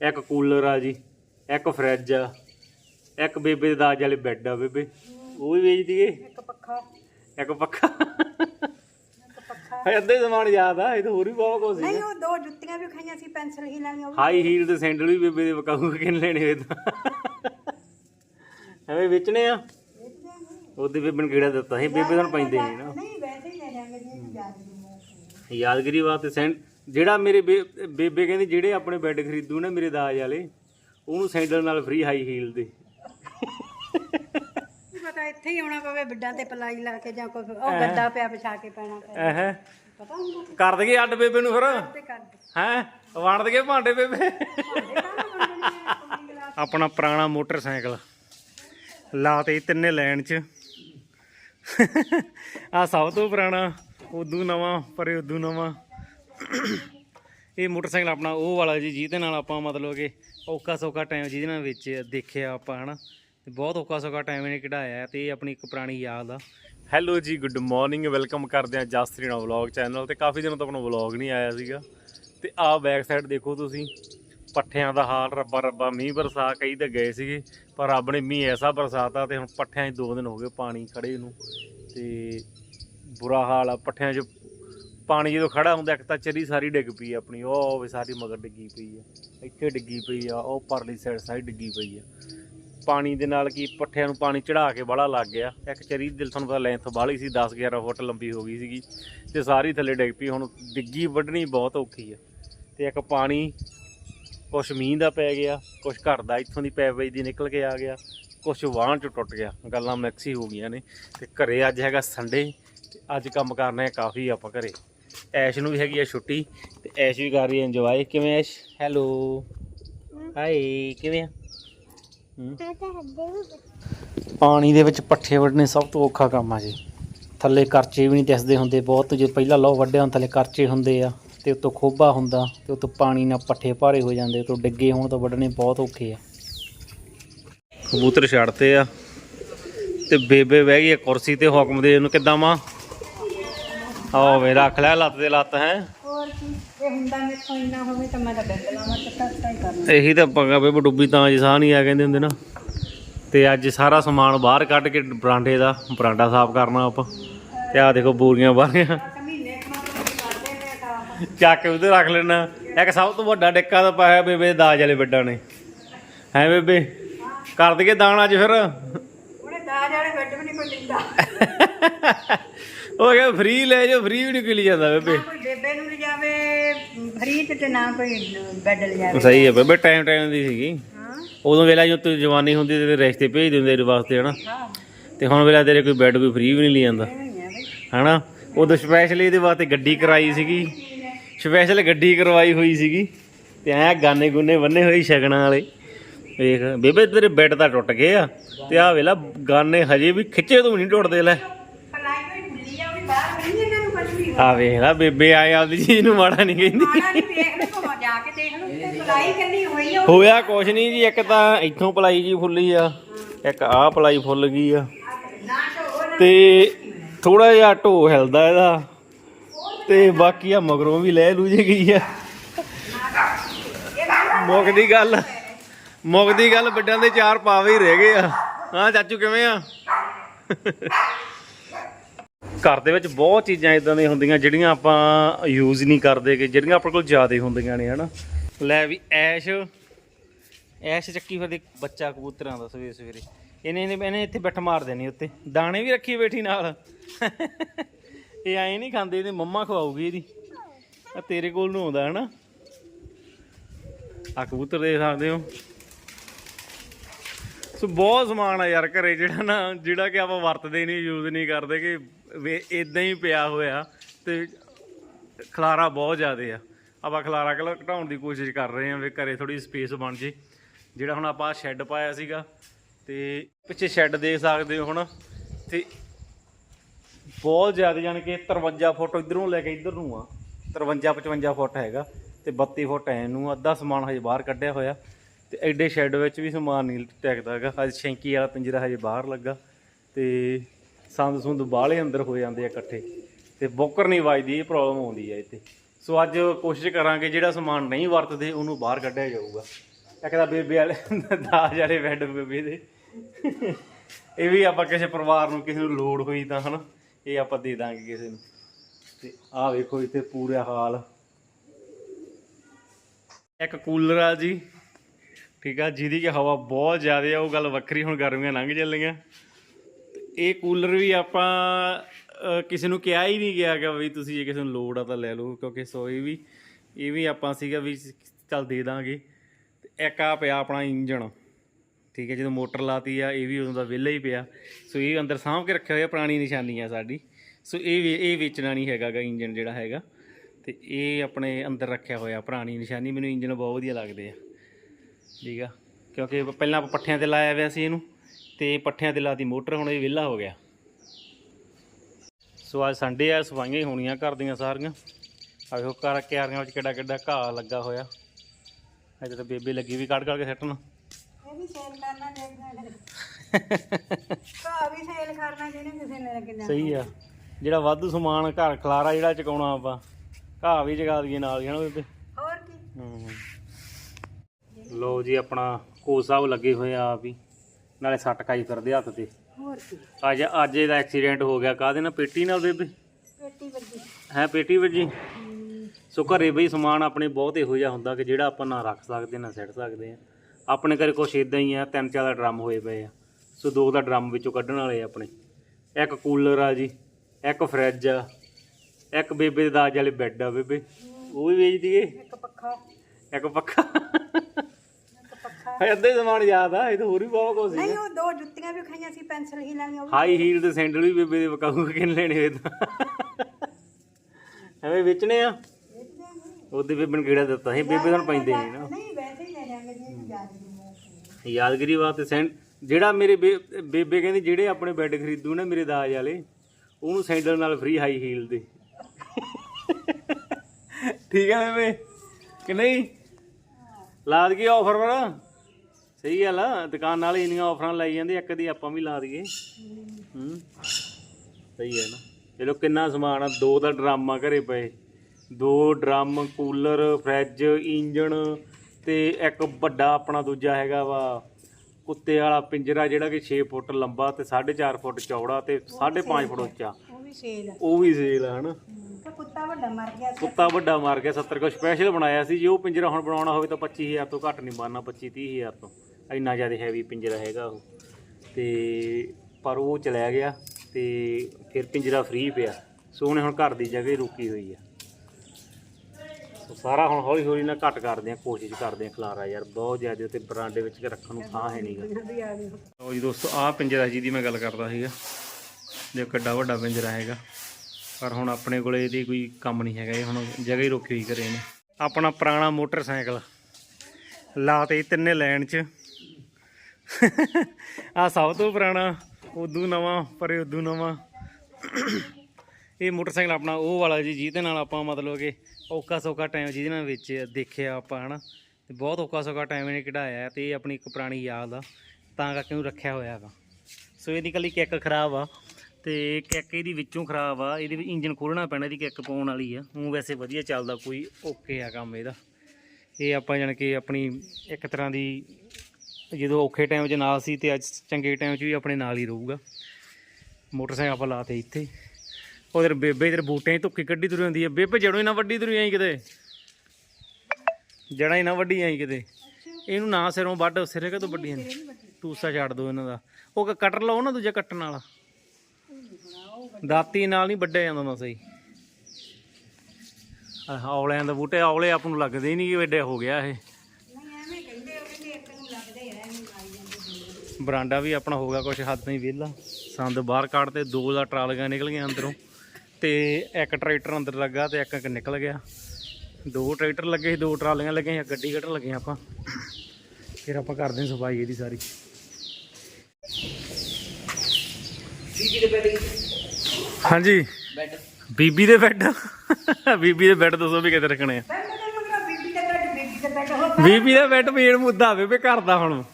ਇੱਕ ਕੂਲਰ ਆ ਜੀ ਇੱਕ ਫਰਿੱਜ ਆ ਇੱਕ ਬੇਬੇ ਦੇ ਦਾਜ ਵਾਲੇ ਬੈੱਡ ਆ ਬੇਬੇ। ਉਹ ਵੀ ਵੇਚ ਦਈਏ ਇੱਕ ਪੱਖਾ। ਇੱਕ ਪੱਖਾ। ਹੈ ਅੱਧੇ ਸਮਾਨ ਯਾਦ ਆ ਇਹ ਤਾਂ ਹੋਰ ਵੀ ਬਹੁਤ ਕੁਝ ਸੀ। ਨਹੀਂ ਉਹ ਦੋ ਜੁੱਤੀਆਂ ਵੀ ਖਾਈਆਂ ਸੀ ਪੈਨਸਲ ਹੀ ਲੈਣੀਆਂ ਉਹ ਹਾਈ ਹੀਲ ਦੇ ਸੈਂਡਲ ਵੀ ਬੇਬੇ ਦੇ ਵਕਾਊ ਕਿੰਨੇ ਲੈਣੇ ਹੋਏ ਤਾਂ। ਐਵੇਂ ਵੇਚਣੇ ਆ। ਉਹਦੇ ਬੇਬੇ ਨੂੰ ਕਿਹੜਾ ਦਿੱਤਾ ਸੀ? ਬੇਬੇ ਤਾਂ ਪੈਂਦੇ ਨਹੀਂ ਨਾ। ਨਹੀਂ ਵੈਸੇ ਹੀ ਲੈ ਜਾਾਂਗੇ ਜੀ ਯਾਦ ਨਹੀਂ ਯਾਦਗਰੀ ਵਾਸਤੇ ਸੈਂਡ ਜਿਹੜਾ ਮੇਰੇ ਬੇ- ਬੇਬੇ ਕਹਿੰਦੀ ਜਿਹੜੇ ਆਪਣੇ ਬੈੱਡ ਖਰੀਦੂ ਨਾ ਮੇਰੇ ਦਾਜ ਵਾਲੇ ਉਹਨੂੰ ਸੈਂਡਲ ਨਾਲ ਫ੍ਰੀ ਹਾਈ ਹੀਲ ਦੇ। ਪਤਾ ਇੱਥੇ ਹੀ ਆਉਣਾ ਪਵੇ ਬਿੱਡਾਂ ਤੇ ਪਲਾਈ ਲਾ ਕੇ ਜਾਂ ਕੋਈ ਉਹ ਗੱਦਾ ਪਿਆ ਵਿਛਾ ਕੇ ਪੈਣਾ ਪੈ ਐਹ ਪਤਾ ਹੁੰਦਾ ਕਰ ਦਈਏ ਅੱਡ ਬੇਬੇ ਨੂੰ ਫਿਰ। ਤੇ ਹੈ? ਵੰਡ ਦਈਏ ਭਾਂਡੇ ਬੇਬੇ। ਆਪਣਾ ਪੁਰਾਣਾ ਮੋਟਰਸਾਈਕਲ। ਲਾਤੇ ਤਿੰਨੇ ਲਾਈਨ 'ਚ। ਆ ਸਭ ਤੋਂ ਪੁਰਾਣਾ ਉਦੋਂ ਨਵਾਂ ਪਰੇ ਉਦੋਂ ਨਵਾਂ। ਇਹ ਮੋਟਰਸਾਈਕਲ ਆਪਣਾ ਉਹ ਵਾਲਾ ਜੀ, ਜਿਹਦੇ ਨਾਲ ਆਪਾਂ ਮਤਲਬ ਕਿ ਔਕਾ ਸੌਕਾ ਟਾਈਮ ਜਿਹਦੇ ਨਾਲ ਵਿੱਚ ਦੇਖਿਆ ਆਪਾਂ, ਹਨਾ? ਤੇ ਬਹੁਤ ਔਕਾ ਸੌਕਾ ਟਾਈਮ ਇਹਨੇ ਕਢਾਇਆ ਤੇ ਇਹ ਆਪਣੀ ਇੱਕ ਪੁਰਾਣੀ ਯਾਦ ਆ। ਹੈਲੋ ਜੀ ਗੁੱਡ ਮਾਰਨਿੰਗ ਵੈਲਕਮ ਕਰਦੇ ਆ ਜਸਤਰੀਨਾ ਵਲੌਗ ਚੈਨਲ ਤੇ। ਕਾਫੀ ਦਿਨੋਂ ਤੋਂ ਆਪਣਾ ਵਲੌਗ ਨਹੀਂ ਆਇਆ ਸੀਗਾ। ਤੇ ਆਹ ਬੈਕ ਸਾਈਡ ਦੇਖੋ ਤੁਸੀਂ, ਪੱਠਿਆਂ ਦਾ ਹਾਲ, ਰੱਬਾ ਰੱਬਾ, ਮੀਂਹ ਬਰਸਾ, ਕਈ ਤਾਂ ਗਏ ਸੀਗੇ, ਪਰ ਰੱਬ ਨੇ ਮੀਂਹ ਐਸਾ ਬਰਸਾਤਾ ਤੇ ਹੁਣ ਪੱਠਿਆਂ 'ਚ ਦੋ ਦਿਨ ਹੋ ਗਏ ਪਾਣੀ ਖੜੇ ਨੂੰ। ਤੇ ਬੁਰਾ ਹਾਲ ਆ, ਪੱਠਿਆਂ 'ਚ ਪਾਣੀ ਜਦੋਂ ਖੜਾ ਹੁੰਦਾ, ਇੱਕ ਤਾਂ ਚਰੀ ਸਾਰੀ ਡਿੱਗ ਪਈ ਆ ਆਪਣੀ, ਉਹ ਵੀ ਸਾਰੀ ਮਗਰ ਡਿੱਗੀ ਪਈ ਆ, ਇੱਥੇ ਡਿੱਗੀ ਪਈ ਆ, ਉਹ ਪਰਲੀ ਸਾਈਡ ਸਾਈਡ ਡਿੱਗੀ ਪਈ ਆ। ਪਾਣੀ ਦੇ ਨਾਲ ਕੀ ਪੱਠਿਆਂ ਨੂੰ ਪਾਣੀ ਚੜਾ ਕੇ ਬੜਾ ਲੱਗ ਗਿਆ, ਇੱਕ ਚਰੀ ਦਿਲ ਤੁਹਾਨੂੰ ਪਤਾ ਲੈਂਥ ਬਾਹਲੀ ਸੀ 10 11 ਫੁੱਟ ਲੰਬੀ ਹੋ ਗਈ ਸੀਗੀ, ਤੇ ਸਾਰੀ ਥੱਲੇ ਡਿੱਗ ਪਈ, ਹੁਣ ਡਿੱਗੀ ਵੱਢਣੀ ਬਹੁਤ ਔਖੀ ਆ। ਤੇ ਇੱਕ ਪਾਣੀ ਕੁਛ ਮੀਂਹ ਦਾ ਪੈ ਗਿਆ, ਕੁਛ ਘਰ ਦਾ ਇੱਥੋਂ ਦੀ ਪੈਪ ਦੀ ਨਿਕਲ ਕੇ ਆ ਗਿਆ, ਕੁਛ ਵਾਹਣ ਚ ਟੁੱਟ ਗਿਆ, ਗੱਲਾਂ ਮਿਕਸ ਹੀ ਹੋ ਗਈਆਂ ਨੇ, ਤੇ ਘਰੇ ਅੱਜ ਹੈਗਾ ਸੰਡੇ ਤੇ ਅੱਜ ਕੰਮ ਕਰਨਾ ਹੈ ਕਾਫੀ ਆਪਾਂ ਘਰੇ। ਐਸ਼ ਨੂੰ ਵੀ ਹੈਗੀ ਆ ਛੁੱਟੀ ਤੇ ਐਸ਼ ਵੀ ਕਰ ਰਹੀ ਹੈ ਇੰਜੋਏ ਕਿਵੇਂ ਐਸ਼? ਹੈਲੋ ਹਾਈ ਕਿਵੇਂ ਆ? ਪਾਣੀ ਦੇ ਵਿੱਚ ਪੱਠੇ ਵੱਢਣੇ ਸਭ ਤੋਂ ਔਖਾ ਕੰਮ ਆ ਜੀ। ਥੱਲੇ ਕਰਚੇ ਵੀ ਨਹੀਂ ਦਿਸਦੇ ਹੁੰਦੇ ਬਹੁਤ। ਜੇ ਪਹਿਲਾਂ ਲੋ ਵੱਢਿਆ ਹੋਣ ਥੱਲੇ ਕਰਚੇ ਹੁੰਦੇ ਆ ਤੇ ਉੱਤੋਂ ਖੋਬਾ ਹੁੰਦਾ ਤੇ ਉੱਤੋਂ ਪਾਣੀ ਨਾਲ ਪੱਠੇ ਭਾਰੇ ਹੋ ਜਾਂਦੇ ਉੱਤੋਂ ਡਿੱਗੇ ਹੋਣ ਤਾਂ ਵੱਢਣੇ ਬਹੁਤ ਔਖੇ ਆ। ਕਬੂਤਰ ਛੱਡਤੇ ਆ ਤੇ ਬੇਬੇ ਬਹਿ ਗਈ ਆ ਕੁਰਸੀ ਤੇ। ਹੁਕਮ ਦੇ ਉਹਨੂੰ ਕਿੱਦਾਂ ਮਾਂ ਆਓ ਵੇ ਰੱਖ ਲੈ ਲੱਤ ਤੇ ਲੱਤ ਹੈ। ਹੋਰ ਕੀ ਇਹ ਹੁੰਦਾ ਮੇਥੋਂ ਇੰਨਾ ਹੋਵੇ ਤਾਂ ਮੈਂ ਤਾਂ ਬੈੱਡ ਲਾਵਾਂ ਚੱਟਾ ਚੱਟਾ ਹੀ ਕਰਨਾ। ਇਹੀ ਤਾਂ ਪੰਗਾ ਬੇਬੇ ਡੁੱਬੀ ਤਾਂ ਜੀ ਸਾਹ ਨਹੀਂ ਆ ਕਹਿੰਦੇ ਹੁੰਦੇ ਨਾ। ਤੇ ਅੱਜ ਸਾਰਾ ਸਮਾਨ ਬਾਹਰ ਕੱਢ ਕੇ ਬਰਾਂਡੇ ਦਾ ਬਰਾਂਡਾ ਸਾਫ਼ ਕਰਨਾ ਆਪਾਂ। ਤੇ ਆ ਦੇਖੋ ਬੋਰੀਆਂ ਬਾਰੀਆਂ ਚੱਕ ਕੇ ਉਧਰ ਰੱਖ ਲੈਣਾ। ਇੱਕ ਸਭ ਤੋਂ ਵੱਡਾ ਡਿੱਕਾ ਤਾਂ ਪਾਇਆ ਬੇਬੇ ਦੇ ਦਾਜ ਵਾਲੇ ਵੱਡਾਂ ਨੇ। ਹੈ ਬੇਬੇ? ਕਰ ਦਈਏ ਦਾਣ ਅੱਜ ਫਿਰ। ਉਹਨੇ ਦਾਜ ਵਾਲੇ ਬੈੱਡ ਵੀ ਨਹੀਂ ਕੋਈ ਦਿੰਦਾ। ਉਹ ਕਹਿੰਦਾ ਫ੍ਰੀ ਲੈ ਜਾਓ ਫ੍ਰੀ ਵੀ ਨਹੀਂ ਕਿਲੀ ਜਾਂਦਾ ਬੇਬੇ। ਕੋਈ ਬੇਬੇ ਨੂੰ ਲਿਜਾਵੇ ਫਰੀ ਤੇ ਨਾ ਕੋਈ ਬੈੱਡ ਲਿਜਾਵੇ ਸਹੀ ਹੈ ਬੇਬੇ ਟਾਈਮ ਟਾਈਮ ਦੀ ਸੀਗੀ। ਹਾਂ। ਉਦੋਂ ਵੇਲਾ ਜਦੋਂ ਤੂੰ ਜਵਾਨੀ ਹੁੰਦੀ ਤੇ ਰਿਸ਼ਤੇ ਭੇਜ ਦਿੰਦੇ ਇਹਦੇ ਵਾਸਤੇ ਹਨਾ? ਹਾਂ। ਤੇ ਹੁਣ ਵੇਲਾ ਤੇਰੇ ਕੋਈ ਬੈੱਡ ਕੋਈ ਫ੍ਰੀ ਵੀ ਨਹੀਂ ਲਈ ਜਾਂਦਾ। ਹਨਾ? ਉਦੋਂ ਸਪੈਸ਼ਲੀ ਇਹਦੇ ਵਾਸਤੇ ਗੱਡੀ ਕਰਾਈ ਸੀਗੀ। ਸਪੈਸ਼ਲ ਗੱਡੀ ਕਰਵਾਈ ਹੋਈ ਸੀਗੀ। ਤੇ ਐ ਗਾਨੇ ਗੁੰਨੇ ਬੰਨੇ ਹੋਏ ਸ਼ਗਨਾਂ ਵਾਲੇ। ਵੇਖ ਬੇਬੇ ਤੇਰੇ ਬੈੱਡ ਤਾਂ ਟੁੱਟ ਗਏ ਆ। ਤੇ ਆ ਵੇਲਾ ਗਾਨੇ ਹਜੇ ਵੀ ਖਿੱਚੇ ਤੋਂ ਨਹੀਂ ਟੁੱਟਦੇ ਲੈ ਪਲਾਈ ਕੋਈ ਭੁੱਲੀ ਆ ਵੀ ਬਾਹਰ ਨਹੀਂ ਇਹਨਾਂ ਨੂੰ ਕੁਝ ਵੀ ਆ ਵੇਖ ਲੈ ਬੇਬੇ ਆਏ ਆਪਦੀ ਚੀਜ਼ ਨੂੰ ਮਾੜਾ ਨਹੀਂ ਕਹਿੰਦੀ। ਮਾੜਾ ਨਹੀਂ ਵੇਖ ਲੈ ਭਾਵੇਂ ਜਾ ਕੇ ਦੇਖ ਲਓ ਤੇ ਪਲਾਈ ਕੱਲੀ ਹੋਈ ਆ ਹੋਇਆ ਕੁਛ ਨਹੀਂ ਜੀ ਇੱਕ ਤਾਂ ਇੱਥੋਂ ਪਲਾਈ ਜੀ ਫੁੱਲੀ ਆ ਇੱਕ ਆਹ ਪਲਾਈ ਫੁੱਲ ਗਈ ਆ। ਨਾ ਢੋ ਨਾ ਤੇ ਥੋੜਾ ਜਿਹਾ ਢੋ ਹਿਲਦਾ ਇਹਦਾ ਤੇ ਬਾਕੀ ਆ ਮਗਰੋਂ ਵੀ ਲੈ ਲੂ ਜੇ ਗਈ ਆ। ਮੁੱਕਦੀ ਗੱਲ ਮੁੱਕਦੀ ਗੱਲ ਵੱਡਿਆਂ ਦੇ ਚਾਰ ਪਾਵੇ ਹੀ ਰਹਿ ਗਏ ਆ। ਹਾਂ ਚਾਚੂ ਕਿਵੇਂ ਆ? ਘਰ ਦੇ ਵਿੱਚ ਬਹੁਤ ਚੀਜ਼ਾਂ ਇਦਾਂ ਦੀਆਂ ਹੁੰਦੀਆਂ ਜਿਹੜੀਆਂ ਆਪਾਂ ਯੂਜ਼ ਨਹੀਂ ਕਰਦੇ ਕਿ ਜਿਹੜੀਆਂ ਆਪਣੇ ਕੋਲ ਜ਼ਿਆਦਾ ਹੁੰਦੀਆਂ ਨੇ, ਹਨਾ? ਲੈ ਵੀ ਐਸ਼। ਐਸ਼ ਚੱਕੀ ਫਿਰਦੀ ਬੱਚਾ ਕਬੂਤਰਾਂ ਦਾ ਸਵੇਰੇ ਸਵੇਰੇ। ਇਹਨੇ ਇਹਨੇ ਇਹਨੇ ਇੱਥੇ ਬੱਠ ਮਾਰ ਦੇਣੀ ਉੱਤੇ। ਦਾਣੇ ਵੀ ਰੱਖੀ ਬੈਠੀ ਨਾਲ। ਇਹ ਐਂ ਨਹੀਂ ਖਾਂਦੇ, ਇਹਦੇ ਮੰਮਾ ਖਵਾਉਗੀ ਇਹਦੀ। ਆ ਤੇਰੇ ਕੋਲ ਨੂੰ ਆਉਂਦਾ, ਹਨਾ? ਆ ਕਬੂਤਰ ਦੇਖ ਸਕਦੇ ਹੋ। ਸੋ ਬਹੁਤ ਸਮਾਨ ਆ ਯਾਰ ਘਰੇ ਜਿਹੜਾ ਨਾ, ਜਿਹੜਾ ਕਿ ਆਪਾਂ ਵਰਤਦੇ ਨਹੀਂ ਯੂਜ਼ ਨਹੀਂ ਕਰਦੇ ਕਿ ਵੇ ਇਦਾਂ ਹੀ ਪਿਆ ਹੋਇਆ ਤੇ ਖਲਾਰਾ ਬਹੁਤ ਜ਼ਿਆਦੇ ਆ। ਆਪਾਂ ਖਲਾਰਾ ਘ- ਘਟਾਉਣ ਦੀ ਕੋਸ਼ਿਸ਼ ਕਰ ਰਹੇ ਹਾਂ ਵੀ ਘਰੇ ਥੋੜੀ ਸਪੇਸ ਬਣ ਜੇ। ਜਿਹੜਾ ਹੁਣ ਆਪਾਂ ਸ਼ੈੱਡ ਪਾਇਆ ਸੀਗਾ ਤੇ ਪਿੱਛੇ ਸ਼ੈੱਡ ਦੇਖ ਸਕਦੇ ਹੋ ਹੁਣ ਤੇ ਬਹੁਤ ਜ਼ਿਆਦਾ ਜਾਣੀ ਕਿ 53 ਫੁੱਟ ਇਧਰੋਂ ਲੈ ਕੇ ਇਧਰ ਨੂੰ ਆ। 53 55 ਫੁੱਟ ਹੈਗਾ ਤੇ 32 ਫੁੱਟ ਐ ਨੂੰ ਅੱਧਾ ਸਮਾਨ ਹਜੇ ਬਾਹਰ ਕੱਢਿਆ ਹੋਇਆ ਤੇ ਐਡੇ ਸ਼ੈੱਡ ਵਿੱਚ ਵੀ ਸਮਾਨ ਨਹੀਂ ਟੈਕਦਾ ਹੈਗਾ। ਅੱਜ ਛੈਂਕੀ ਵਾਲਾ ਪਿੰਜਰਾ ਹਜੇ ਬਾਹਰ ਲੱਗਾ ਤੇ ਸੰਦ ਸੁੰਦ ਬਾਹਲੇ ਅੰਦਰ ਹੋ ਜਾਂਦੇ ਆ ਇਕੱਠੇ ਤੇ ਬੋਕਰ ਨਹੀਂ ਵੱਜਦੀ, ਇਹ ਪ੍ਰੋਬਲਮ ਆਉਂਦੀ ਆ ਇੱਥੇ। ਸੋ ਅੱਜ ਕੋਸ਼ਿਸ਼ ਕਰਾਂਗੇ ਜਿਹੜਾ ਸਮਾਨ ਨਹੀਂ ਵਰਤਦੇ, ਉਹਨੂੰ ਬਾਹਰ ਕੱਢਿਆ ਜਾਊਗਾ। ਇੱਕ ਤਾਂ ਬੇਬੇ ਵਾਲੇ, ਦਾਜ ਵਾਲੇ ਬੈੱਡ ਬੇਬੇ ਦੇ। ਇਹ ਵੀ ਆਪਾਂ ਕਿਸੇ ਪਰਿਵਾਰ ਨੂੰ ਕਿਸੇ ਨੂੰ ਲੋੜ ਹੋਈ ਤਾਂ, ਹਨਾ, ਇਹ ਆਪਾਂ ਦੇ ਦਾਂਗੇ ਕਿਸੇ ਨੂੰ। ਤੇ ਆਹ ਵੇਖੋ ਇੱਥੇ ਪੂਰਾ ਹਾਲ। ਇੱਕ ਕੂਲਰ ਆ ਜੀ। ਠੀਕ ਆ, ਜਿਹਦੀ ਕਿ ਹਵਾ ਬਹੁਤ ਜ਼ਿਆਦਾ ਆ, ਉਹ ਗੱਲ ਵੱਖਰੀ, ਹੁਣ ਗਰਮੀਆਂ ਲੰਘ ਚੱਲੀਆਂ। ਇਹ ਕੂਲਰ ਵੀ ਆਪਾਂ ਅਹ, ਕਿਸੇ ਨੂੰ ਕਿਹਾ ਹੀ ਨਹੀਂ ਗਿਆ ਕਿ ਵੀ ਤੁਸੀਂ ਜੇ ਕਿਸੇ ਨੂੰ ਲੋੜ ਆ ਤਾਂ ਲੈ ਲਓ ਕਿਉਂਕਿ ਸੋ ਇਹ ਵੀ ਇਹ ਵੀ ਆਪਾਂ ਸੀਗਾ ਵੀ ਚੱਲ ਦੇ ਦਾਂਗੇ। ਤੇ ਇੱਕ ਆ ਪਿਆ ਆਪਣਾ ਇੰਜਣ ਠੀਕ ਹੈ ਜਦੋਂ ਮੋਟਰ ਲਾਤੀ ਆ ਇਹ ਵੀ ਉਦੋਂ ਦਾ ਵਿਹਲਾ ਹੀ ਪਿਆ। ਸੋ ਇਹ ਅੰਦਰ ਸਾਂਭ ਕੇ ਰੱਖਿਆ ਹੋਇਆ ਪੁਰਾਣੀ ਨਿਸ਼ਾਨੀ ਆ ਸਾਡੀ। ਸੋ ਇਹ ਵੀ ਇਹ ਵੇਚਣਾ ਨਹੀਂ ਹੈਗਾ ਇੰਜਣ ਜਿਹੜਾ ਹੈਗਾ। ਤੇ ਇਹ ਆਪਣੇ ਅੰਦਰ ਰੱਖਿਆ ਹੋਇਆ ਪੁਰਾਣੀ ਨਿਸ਼ਾਨੀ। ਮੈਨੂੰ ਇੰਜਣ ਬਹੁਤ ਵਧੀਆ ਲੱਗਦੇ ਆ। ਠੀਕ ਆ? ਕਿਉਂਕਿ ਪਹਿਲਾਂ ਆਪਾਂ ਪੱਠਿਆਂ ਤੇ ਲਾਇਆ ਹੋਇਆ ਸੀ ਇਹਨੂੰ। ਤੇ ਪੱਠਿਆਂ ਤੇ ਲਾਤੀ ਮੋਟਰ ਹੁਣ ਇਹ ਵਿਹਲਾ ਹੋ ਗਿਆ। ਸੋ ਅੱਜ ਸੰਡੇ ਆ ਸਫਾਈਆਂ ਹੀ ਹੋਣੀਆਂ ਘਰ ਦੀਆਂ ਸਾਰੀਆਂ। ਆ ਵੇਖੋ ਘਰ ਕਿਆਰੀਆਂ ਵਿੱਚ ਕਿੱਡਾ ਕਿੱਡਾ ਘਾਹ ਲੱਗਾ ਹੋਇਆ। ਇੱਥੇ ਤਾਂ ਬੇਬੇ ਲੱਗੀ ਵੀ ਕੱਢ ਕੱਢ ਕੇ ਸੱਟਣ। ਇਹ ਵੀ ਸੇਲ ਕਰਨਾ ਦੇਖਦਾ ਘਾ ਵੀ ਸੇਲ ਕਰਨਾ ਜਿਹਨੇ ਕਿਸੇ ਨੇ ਲੱਗਣਾ ਸਹੀ ਆ। ਜਿਹੜਾ ਵਾਧੂ ਸਮਾਨ ਘਰ ਖਲਾਰਾ ਜਿਹੜਾ ਚਕਾਉਣਾ ਆਪਾਂ ਘਾਹ ਵੀ ਚਗਾ ਦਈਏ ਨਾਲ ਹੀ ਹਨਾ ਬੇਬੇ? ਹੋਰ ਕੀ? ਹੂੰ। ਲੋ ਜੀ ਆਪਣਾ ਸਾਹਿਬ ਲੱਗੇ ਹੋਏ ਆ ਆਪ ਹੀ। ਨਾਲੇ ਸੱਟ ਕਾਈ ਕਰਦੇ ਹੱਥ ਤੇ। ਹੋਰ ਕੀ। ਅੱਜ ਅੱਜ ਇਹਦਾ ਐਕਸੀਡੈਂਟ ਹੋ ਗਿਆ ਕਾਹਦੇ ਨਾਲ? ਪੇਟੀ ਨਾਲ ਬੇਬੇ? ਪੇਟੀ ਵੱਡੀ ਹੈ ਪੇਟੀ ਵੱਜੀ? ਸੋ ਘਰੇ ਬਈ ਸਮਾਨ ਆਪਣੇ ਬਹੁਤ ਇਹੋ ਜਿਹਾ ਹੁੰਦਾ ਕਿ ਜਿਹੜਾ ਆਪਾਂ ਨਾ ਰੱਖ ਸਕਦੇ ਨਾ ਸਿੱਟ ਸਕਦੇ ਆ। ਆਪਣੇ ਘਰੇ ਕੁਛ ਇਦਾਂ ਹੀ ਆ ਤਿੰਨ ਚਾਰ ਡਰਮ ਹੋਏ ਪਏ ਆ। ਸੋ ਦੋ ਦਾ ਡਰਮ ਵਿੱਚੋਂ ਕੱਢਣ ਵਾਲੇ ਆ ਆਪਣੇ। ਇੱਕ ਕੂਲਰ ਆ ਜੀ ਇੱਕ ਫਰਿੱਜ ਆ ਇੱਕ ਬੇਬੇ ਦੇ ਦਾਜ ਵਾਲੇ ਬੈੱਡ ਆ ਬੇਬੇ। ਉਹ ਵੀ ਵੇਚ ਦਈਏ ਇੱਕ ਪੱਖਾ। ਇੱਕ ਪੱਖਾ। ਅੱਧੇ ਸਮਾਨ ਯਾਦ ਆ ਇਹ ਤਾਂ ਹੋਰ ਵੀ ਬਹੁਤ ਕੁਝ ਸੀ ਨਹੀਂ ਉਹ ਦੋ ਜੁੱਤੀਆਂ ਵੀ ਖਾਈਆਂ ਸੀ ਪੈਨਸਲ ਹੀ ਲੈਣੀਆਂ ਉਹ ਵੀ ਹਾਈ ਹੀਲ ਦੇ ਸੈਂਡਲ ਵੀ ਬੇਬੇ ਦੇ ਵਕਾਊ ਕਿੰਨੇ ਲੈਣੇ ਹੋਏ ਤਾਂ। ਐਵੇਂ ਵੇਚਣੇ ਆ? ਵੇਚ ਦਿਆਂਗੇ। ਉਹਦੇ ਬੇਬੇ ਨੂੰ ਕਿਹੜਾ ਦਿੱਤਾ? ਸੀ ਬੇਬੇ ਤੁਹਾਨੂੰ ਪੈਂਦੇ ਨਹੀਂ ਨਾ। ਨਹੀਂ ਵੈਸੇ ਹੀ ਲੈ ਜਾਾਂਗੇ ਜੇ ਯਾਦ ਨਹੀਂ ਯਾਦਗਰੀ ਵਾਸਤੇ ਸੈਂਡ ਜਿਹੜਾ ਮੇਰੇ ਬੇ- ਬੇਬੇ ਕਹਿੰਦੀ ਜਿਹੜੇ ਆਪਣੇ ਬੈੱਡ ਖਰੀਦੂ ਨਾ ਮੇਰੇ ਦਾਜ ਵਾਲੇ ਉਹਨੂੰ ਸੈਂਡਲ ਨਾਲ ਫ੍ਰੀ ਹਾਈ ਹੀਲ ਦੇ। ਠੀਕ ਹੈ ਬੇਬੇ? ਕਿ ਨਹੀਂ? ਲਾ ਦਈਏ ਆਫਰ ਪਰ ਸਹੀ ਗੱਲ ਆ ਦੁਕਾਨ ਨਾਲ ਇੰਨੀਆਂ ਆਫਰਾਂ ਲਾਈ ਜਾਂਦੇ ਇੱਕ ਦੀ ਆਪਾਂ ਵੀ ਲਾ ਦਈਏ। ਹੂੰ ਸਹੀ ਹੈ ਨਾ। ਚਲੋ ਕਿੰਨਾ ਸਮਾਨ ਆ ਦੋ ਦਾ ਡਰਾਮਾ ਘਰੇ ਪਏ। ਦੋ ਡਰਮ ਕੂਲਰ ਫਰਿੱਜ ਇੰਜਣ ਤੇ ਇੱਕ ਵੱਡਾ ਆਪਣਾ ਦੂਜਾ ਹੈਗਾ ਵਾ ਕੁੱਤੇ ਵਾਲਾ ਪਿੰਜਰਾ ਜਿਹੜਾ ਕਿ 6 ਫੁੱਟ ਲੰਬਾ ਤੇ 4.5 ਫੁੱਟ ਚੌੜਾ ਤੇ 5.5 ਫੁੱਟ ਉੱਚਾ। ਉਹ ਵੀ ਸੇਲ ਆ। ਉਹ ਵੀ ਸੇਲ ਆ ਹਨਾ। ਤੇ ਕੁੱਤਾ ਵੱਡਾ ਮਰ ਗਿਆ ਕੁੱਤਾ ਵੱਡਾ ਮਾਰ ਗਿਆ 70 ਕੋ ਸਪੈਸ਼ਲ ਬਣਾਇਆ ਸੀ। ਜੇ ਉਹ ਪਿੰਜਰਾ ਹੁਣ ਬਣਾਉਣਾ ਹੋਵੇ ਤਾਂ 25000 ਤੋਂ ਘੱਟ ਨਹੀਂ ਬਣਨਾ 25 30000 ਤੋਂ। ਇੰਨਾ ਜ਼ਿਆਦਾ ਹੈਵੀ ਪਿੰਜਰਾ ਹੈਗਾ ਉਹ। ਤੇ ਪਰ ਉਹ ਚਲਿਆ ਗਿਆ ਤੇ ਫਿਰ ਪਿੰਜਰਾ ਫ੍ਰੀ ਪਿਆ। ਸੋ ਉਹਨੇ ਹੁਣ ਘਰ ਦੀ ਜਗ੍ਹਾ ਹੀ ਰੁਕੀ ਹੋਈ ਆ। ਸੋ ਸਾਰਾ ਹੁਣ ਹੌਲੀ ਹੌਲੀ ਨਾ ਘੱਟ ਕਰਦੇ ਆ, ਕੋਸ਼ਿਸ਼ ਕਰਦੇ ਆ ਖਲਾਰਾ ਯਾਰ, ਬਹੁਤ ਜ਼ਿਆਦਾ ਤੇ ਬਰਾਂਡੇ ਵਿੱਚ ਰੱਖਣ ਨੂੰ ਥਾਂ ਹੈ ਨਹੀਂਗਾ ਵੀ ਜੀ ਦੋਸਤੋ, ਆਹ ਪਿੰਜਰਾ ਜਿਹਦੀ ਮੈਂ ਗੱਲ ਕਰਦਾ ਸੀਗਾ। ਜੋ ਕਿੱਡਾ ਵੱਡਾ ਪਿੰਜਰਾ ਹੈਗਾ। ਪਰ ਹੁਣ ਆਪਣੇ ਕੋਲੇ ਇਹਦੀ ਕੋਈ ਕੰਮ ਨਹੀਂ ਹੈਗਾ, ਇਹ ਹੁਣ ਜਗ੍ਹਾ ਹੀ ਰੋਕੀ ਹੋਈ ਘਰੇ ਨੇ ਆਪਣਾ ਪੁਰਾਣਾ ਮੋਟਰਸਾਈਕਲ ਲਾ ਤੇ ਤਿੰਨੇ ਲਾਈਨ 'ਚ। ਆ ਸਭ ਤੋਂ ਪੁਰਾਣਾ, ਉਦੋਂ ਨਵਾਂ, ਪਰੇ ਉਦੋਂ ਨਵਾਂ। ਇਹ ਮੋਟਰਸਾਈਕਲ ਆਪਣਾ, ਉਹ ਵਾਲਾ ਜੀ, ਜਿਹਦੇ ਨਾਲ ਆਪਾਂ ਮਤਲਬ ਕਿ ਔਕਾ ਸੌਕਾ ਟਾਈਮ ਜਿਹਦੇ ਨਾਲ ਵਿੱਚ ਦੇਖਿਆ ਆਪਾਂ, ਹਨਾ। ਤੇ ਬਹੁਤ ਔਕਾ ਸੌਕਾ ਟਾਈਮ ਇਹਨੇ ਕਢਾਇਆ ਤੇ ਇਹ ਆਪਣੀ ਇੱਕ ਪੁਰਾਣੀ ਯਾਦ ਆ, ਤਾਂ ਕਰਕੇ ਉਹਨੂੰ ਰੱਖਿਆ ਹੋਇਆ ਹੈਗਾ। ਸੋ ਇਹਦੀ ਕੱਲੀ ਕਿੱਕ ਖਰਾਬ ਆ ਤੇ ਕਿੱਕ ਇਹਦੀ ਵਿੱਚੋਂ ਖਰਾਬ ਆ, ਇਹਦੇ ਵਿੱਚ ਇੰਜਨ ਖੋਲਣਾ ਪੈਣਾ, ਇਹਦੀ ਕਿੱਕ ਪਾਉਣ ਵਾਲੀ ਆ। ਉਹ ਵੈਸੇ ਵਧੀਆ ਚੱਲਦਾ, ਕੋਈ ਓਕੇ ਆ ਕੰਮ ਇਹਦਾ। ਇਹ ਆਪਾਂ ਜਾਣ ਕੇ ਆਪਣੀ ਇੱਕ ਤਰ੍ਹਾਂ ਦੀ ਜਦੋਂ ਔਖੇ ਟਾਈਮ 'ਚ ਨਾਲ ਸੀ ਤੇ ਅੱਜ ਚੰਗੇ ਟਾਈਮ 'ਚ ਵੀ ਆਪਣੇ ਨਾਲ ਹੀ ਰਹੂਗਾ। ਮੋਟਰਸਾਈਕਲ ਆਪਾਂ ਲਾਤੇ ਇੱਥੇ। ਉਧਰ ਬੇਬੇ ਇਧਰ ਬੂਟਿਆਂ 'ਚ ਧੁੱਕੀ ਕੱਢੀ ਤੁਰੀ ਹੁੰਦੀ ਹੈ ਬੇਬੇ ਜੜੋਂ ਹੀ ਨਾ ਵੱਡੀ ਤੁਰੀ ਆਈ ਕਿਤੇ। ਜੜਾਂ ਹੀ ਨਾ ਵੱਡੀ ਆਈ ਕਿਤੇ। ਇਹਨੂੰ ਨਾ ਸਿਰੋਂ ਵੱਢ, ਸਿਰੇ ਕਦੋਂ ਵੱਡੀਆਂ ਨੇ ਟੂਸਾ ਛੱਡ ਦੋ ਇਹਨਾਂ ਦਾ। ਉਹ ਕ- ਕਟਰ ਲਾਓ ਨਾ ਦੂਜਾ ਕੱਟਣ ਵਾਲਾ। ਦਾਤੀ ਨਾਲ ਨਹੀਂ ਵੱਢਿਆ ਜਾਂਦਾ ਨਾ ਸਹੀ। ਆਹ ਔਲਿਆਂ ਦੇ ਬੂਟੇ, ਔਲੇ ਆਪ ਨੂੰ ਲੱਗਦੇ ਹੀ ਨਹੀਂ ਕਿ ਵੱਡੇ ਹੋ ਗਿਆ ਇਹ ਨਹੀਂ ਐਵੇਂ ਕਹਿੰਦੇ ਉਹ ਕਹਿੰਦੇ ਇੱਕ ਨੂੰ ਲੱਗਦੇ ਆ ਐਵੇਂ ਆਈ ਜਾਂਦੇ ਬਰਾਂਡਾ ਵੀ ਆਪਣਾ ਹੋ ਗਿਆ ਕੁਛ ਹੱਦ ਨਹੀਂ ਵਿਹਲਾ। ਸੰਦ ਬਾਹਰ ਕੱਢਦੇ ਦੋ ਦਾ ਟਰਾਲੀਆਂ ਨਿਕਲ ਗਈਆਂ ਅੰਦਰੋਂ। ਤੇ ਇੱਕ ਟਰੈਕਟਰ ਅੰਦਰ ਲੱਗਾ ਤੇ ਇੱਕ ਇੱਕ ਨਿਕਲ ਗਿਆ। ਦੋ ਟਰੈਕਟਰ ਲੱਗੇ ਸੀ ਦੋ ਟਰਾਲੀਆਂ ਲੱਗੀਆਂ ਗੱਡੀ ਕੱਢਣ ਲੱਗੇ ਆਪਾਂ। ਫਿਰ ਆਪਾਂ ਕਰਦੇ ਹਾਂ ਸਫ਼ਾਈ ਇਹਦੀ ਸਾਰੀ। ਹਾਂਜੀ। ਬੀਬੀ ਦੇ ਬੈੱਡ। ਬੀਬੀ ਦੇ ਬੈੱਡ ਦੱਸੋ ਵੀ ਕਿੱਥੇ ਰੱਖਣੇ ਆ। ਬੀਬੀ ਦਾ ਬੈੱਡ ਮੇਨ ਮੁੱਦਾ ਹੋਵੇ ਵੀ ਘਰ ਦਾ ਹੁਣ।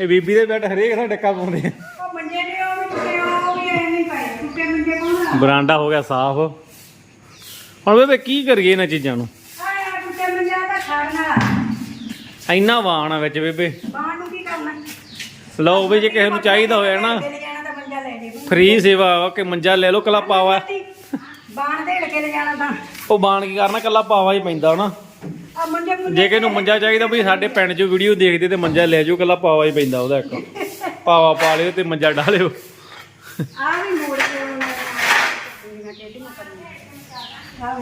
ਇਹ ਬੀਬੀ ਦੇ ਬੈੱਡ ਹਰੇਕ ਦਾ ਡੱਕਾ ਪਾਉਂਦੇ ਆ। ਉਹ ਮੰਜੇ ਨੇ ਉਹ ਵੀ ਟੁੱਟੇ ਉਹ ਵੀ ਐਵੇਂ ਹੀ ਪਏ। ਟੁੱਟੇ ਮੰਜੇ ਕੋਣ ਬਰਾਂਡਾ ਹੋ ਗਿਆ ਸਾਫ਼। ਹੁਣ ਬੇਬੇ ਕੀ ਕਰੀਏ ਇਹਨਾਂ ਚੀਜ਼ਾਂ ਨੂੰ? ਆਇਆ ਬੁੱਟੇ ਮੰਜਾ ਤਾਂ ਖੜਨਾ ਇੰਨਾ ਵਾਣ ਆ ਵਿੱਚ ਬੇਬੇ। ਬਾਹਰ ਨੂੰ ਕੀ ਕਰਨਾ? ਲਓ ਵੀ ਜੇ ਕਿਸੇ ਨੂੰ ਚਾਹੀਦਾ ਹੋਇਆ ਨਾ ਲੈ ਜਾਣਾ ਤਾਂ ਮੰਜਾ ਲੈ ਜੇ। ਫ੍ਰੀ ਸੇਵਾ ਵਾ ਕਿ ਮੰਜਾ ਲੈ ਲਓ ਕੱਲਾ ਪਾਵਾ। ਬਾਣ ਦੇ ਕੇ ਲੈ ਜਾਣਾ ਤਾਂ। ਉਹ ਬਾਣ ਕੀ ਕਰਨਾ ਕੱਲਾ ਪਾਵਾ ਹੀ ਪੈਂਦਾ ਨਾ। ਆ ਮੰਜੇ ਮੁੰਜੇ ਜੇ ਕਿਸੇ ਨੂੰ ਮੰਜਾ ਚਾਹੀਦਾ ਵੀ ਸਾਡੇ ਪਿੰਡ 'ਚ ਵੀਡੀਓ ਦੇਖਦੇ ਤੇ ਮੰਜਾ ਲੈ ਜਾਓ ਕੱਲਾ ਪਾਵਾ ਹੀ ਪੈਂਦਾ ਉਹਦਾ ਇੱਕ। ਪਾਵਾ ਪਾ ਲਿਓ ਤੇ ਮੰਜਾ ਡਾਲਿਓ ਆ ਵੀ ਮੋੜ ਕੇ ਉਹਨਾਂ ਨੇ ਆ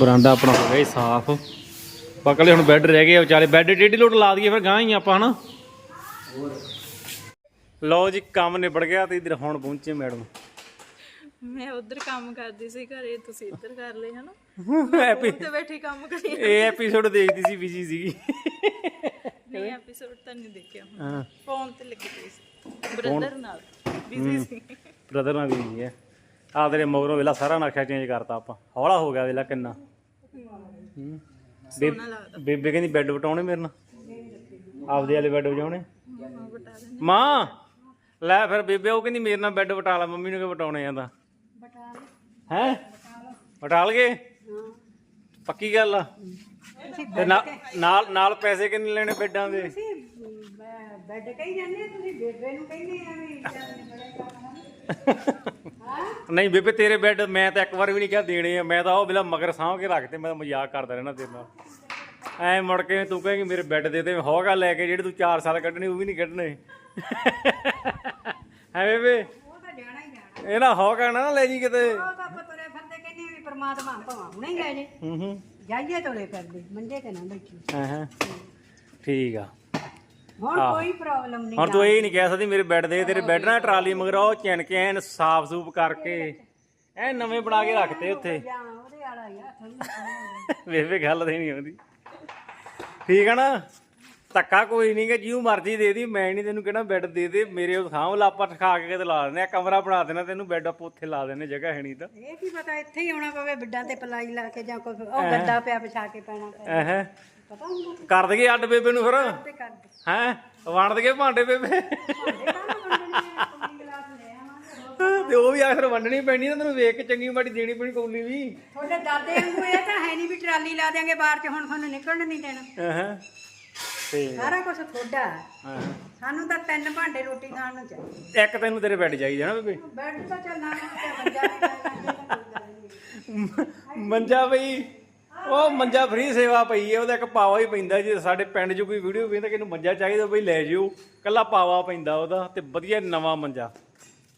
ਬਰਾਂਡਾ ਆਪਣਾ ਹੋ ਗਿਆ ਸਾਫ਼। ਬਕਲੇ ਹੁਣ ਬੈੱਡ ਰਹਿ ਗਏ ਆ ਵਿਚਾਰੇ ਬੈੱਡ ਟੇਢੀ ਲੋਟ ਲਾ ਦਈਏ ਫਿਰ ਗਾਂ ਹੀ ਆਪਾਂ ਹਨਾ? ਲਓ ਜੀ ਕੰਮ ਨਿਬੜ ਗਿਆ ਤੇ ਇਧਰ ਹੁਣ ਪਹੁੰਚੇ ਮੈਡਮ। ਮੈਂ ਉਧਰ ਕੰਮ ਕਰਦੀ ਸੀ ਘਰੇ ਤੁਸੀਂ ਇੱਧਰ ਕਰ ਲਏ ਹਨਾ? ਐਪੀ ਤੇ ਬੈਠੀ ਕੰਮ ਕਰੀ ਇਹ ਐਪੀਸੋਡ ਦੇਖਦੀ ਸੀ ਬਿਜ਼ੀ ਸੀਗੀ। ਨਹੀਂ ਐਪੀਸੋਡ ਤਾਂ ਨਹੀਂ ਦੇਖਿਆ ਹਾਂ। ਫੋਨ ਤੇ ਲੱਗੀ ਪਈ ਸੀ। ਬ੍ਰਦਰ ਨਾਲ ਬਿਜ਼ੀ ਸੀ। ਬ੍ਰਦਰ ਨਾਲ ਵੀ ਹੈ ਆ ਤੇਰੇ ਮਗਰੋਂ ਵੇਲਾ ਸਾਰਾ ਨਕਸ਼ਾ ਚੇਂਜ ਕਰਤਾ ਆਪਾਂ। ਹੌਲਾ ਹੋ ਗਿਆ ਵੇਲਾ ਕਿੰਨਾ। ਹੂੰ। ਬੇ- ਬੇਬੇ ਕਹਿੰਦੀ ਬੈੱਡ ਵਟਾਉਣੇ ਮੇਰੇ ਨਾਲ। ਆਪਦੇ ਵਾਲੇ ਬੈੱਡ ਵਜਾਉਣੇ ਮਾਂ! ਲੈ ਫਿਰ ਬੇਬੇ ਉਹ ਕਹਿੰਦੀ ਮੇਰੇ ਨਾਲ ਬੈੱਡ ਵਟਾ ਲਾ ਮੰਮੀ ਨੂੰ ਕਿ ਵਟਾਉਣੇ ਆ ਤਾਂ। ਹੈ? ਵਟਾ ਲਗੇ? ਪੱਕੀ ਗੱਲ ਆ। ਤੇ ਨਾ- ਨਾਲ ਨਾਲ ਪੈਸੇ ਕਿੰਨੇ ਲੈਣੇ ਬੈੱਡਾਂ ਦੇ? ਤੁਸੀਂ ਬ- ਬੈੱਡ ਕਹੀ ਜਾਂਦੇ ਆ, ਤੁਸੀਂ ਬੇਬੇ ਨੂੰ ਕਹਿੰਦੇ ਆ ਵੀ ਚੱਲ ਨਿਬੜੇ ਕੰਮ ਨਹੀਂ ਬੇਬੇ ਤੇਰੇ ਬੈੱਡ ਮੈਂ ਤਾਂ ਇੱਕ ਵਾਰ ਵੀ ਨਹੀਂ ਕਿਹਾ ਦੇਣੇ ਆ। ਮੈਂ ਤਾਂ ਉਹ ਬਿਲਾ ਮਗਰ ਸਾਂਭ ਕੇ ਰੱਖਤੇ ਮੈਂ ਤਾਂ ਮਜ਼ਾਕ ਕਰਦਾ ਰਹਿਣਾ ਤੇਰੇ ਨਾਲ। ਐ ਮੁੜ ਕੇ ਤੂੰ ਕਹੇਂਗੀ ਮੇਰੇ ਬੈੱਡ ਦੇ ਤੇ ਹੋਗਾ ਲੈ ਕੇ ਜਿਹੜੇ ਤੂੰ 4 ਸਾਲ ਕੱਢਣੇ ਉਹ ਵੀ ਨਹੀਂ ਕੱਢਣੇ। ਹੈ ਬੇਬੇ? ਤਾਂ ਜਾਣਾ ਹੀ ਇਹ ਨਾ ਨਾ ਲੈ ਜੀ ਕਿਤੇ। ਉਹ ਤਾਂ ਆਪਾਂ ਤੁਰੇ ਫਿਰਦੇ ਕਹਿੰਦੇ ਵੀ ਪ੍ਰਮਾਤਮਾ ਭਵਾ ਹੁਣੇ ਹੀ ਲੈ ਜੇ। ਹੂੰ ਹੂੰ। ਜਾਈਏ ਤੁਰੇ ਫਿਰਦੇ ਮੰਜੇ ਤੇ ਨਾ ਬੈਠੀ ਹਾਂ ਹਾਂ। ਠੀਕ ਆ। ਹੁਣ ਕੋਈ ਪ੍ਰੋਬਲਮ ਨਹੀਂ ਹੁਣ ਤੂੰ ਇਹ ਨਹੀਂ ਕਹਿ ਸਕਦੀ ਮੇਰੇ ਬੈੱਡ ਦੇ ਤੇਰੇ ਬੈੱਡ ਨਾਲ ਟਰਾਲੀ ਮਗਰ ਉਹ ਚਿਣ ਕੇ ਐਨ ਸਾਫ਼ ਸੂਫ ਕਰਕੇ। ਐ ਨਵੇਂ ਬਣਾ ਕੇ ਰੱਖਤੇ ਉੱਥੇ। ਜਾਂ ਉਹਦੇ ਵਾਲਾ ਹੀ ਆ ਵੇਵੇ ਗੱਲ ਤੇ ਨਹੀਂ ਆਉਂਦੀ। ਠੀਕ ਆ ਨਾ? ਧੱਕਾ ਕੋਈ ਨਹੀਂ ਕਿ ਜਿਉ ਮਰਜ਼ੀ ਦੇ ਦੀ ਮੈਂ ਨਹੀਂ ਤੈਨੂੰ ਕਿਹੜਾ ਬੈੱਡ ਦੇ ਦੇ ਮੇਰੇ ਉਹ ਥਾਂ ਲਾਪਾ ਠਖਾ ਕੇ ਤੇ ਲਾ ਦਿੰਦੇ ਆ ਕਮਰਾ ਬਣਾ ਦੇਣਾ ਤੈਨੂੰ ਬੈੱਡ ਆਪਾਂ ਉੱਥੇ ਲਾ ਦੇਣੇ ਜਗ੍ਹਾ ਹੈ ਨਹੀਂ ਤਾਂ। ਇਹ ਕੀ ਪਤਾ ਇੱਥੇ ਹੀ ਆਉਣਾ ਪਵੇ ਬਿੱਡਾਂ ਤੇ ਪਲਾਈ ਲਾ ਕੇ ਜਾਂ ਕੋਈ ਉਹ ਗੱਦਾ ਪਿਆ ਵਿਛਾ ਕੇ ਪੈਣਾ ਪੈ ਐਹ। ਪਤਾ ਹੁੰਦਾ ਕਰ ਅੱਡ ਬੇਬੇ ਨੂੰ ਫਿਰ? ਤੇ ਕਰ ਦੇ। ਹੈ? ਵੰਡ ਦਈਏ ਭਾਂਡੇ ਬੇਬੇ? ਤਾਂ ਉਹ ਵੀ ਆਖਰ ਵੰਡਣੀ ਪੈਣੀ ਨਾ ਤੈਨੂੰ ਵੇਖ ਕੇ ਚੰਗੀ ਮਾੜੀ ਦੇਣੀ ਪੈਣੀ ਕੌਲੀ ਵੀ। ਤੁਹਾਡੇ ਦਾਦੇ ਵਾਂਗੂ ਇਹ ਤਾਂ ਹੈ ਨਹੀਂ ਵੀ ਟਰਾਲੀ ਲਾ ਦਿਆਂਗੇ ਬਾਹਰ ਚ ਹੁਣ ਤੁਹਾਨੂੰ ਨਿਕਲਣ ਨਹੀਂ ਦੇਣਾ। ਹਾਂ ਤੇ ਸਾਰਾ ਕੁਝ ਤੁਹਾਡਾ ਹੈ। ਸਾਨੂੰ ਤਾਂ ਤਿੰਨ ਭਾਂਡੇ ਰੋਟੀ ਖਾਣ ਨੂੰ ਚਾਹੀਦੇ। ਇੱਕ ਤੈਨੂੰ ਤੇਰੇ ਬੈੱਡ ਚਾਹੀਦਾ ਨਾ ਬੇਬੇ। ਬੈੱਡ ਤਾਂ ਚੱਲਣਾ ਤੇ ਬੰਜਾ ਵੀ ਲੈ ਲਾਂਗੇ ਤਾਂ ਕੋਈ ਗੱਲ ਨਹੀਂ। ਮੰਜਾ ਬਈ ਉਹ ਮੰਜਾ ਫ੍ਰੀ ਸੇਵਾ ਪਈ ਹੈ ਉਹਦਾ ਇੱਕ ਪਾਵਾ ਹੀ ਪੈਂਦਾ ਜੇ ਸਾਡੇ ਪਿੰਡ 'ਚ ਕੋਈ ਵੀਡੀਓ ਵੇਖਦਾ ਕਿ ਇਹਨੂੰ ਮੰਜਾ ਚਾਹੀਦਾ ਬਈ ਲੈ ਜਿਓ। ਕੱਲਾ ਪਾਵਾ ਪੈਂਦਾ ਉਹਦਾ ਤੇ ਵਧੀਆ ਨਵਾਂ ਮੰਜਾ।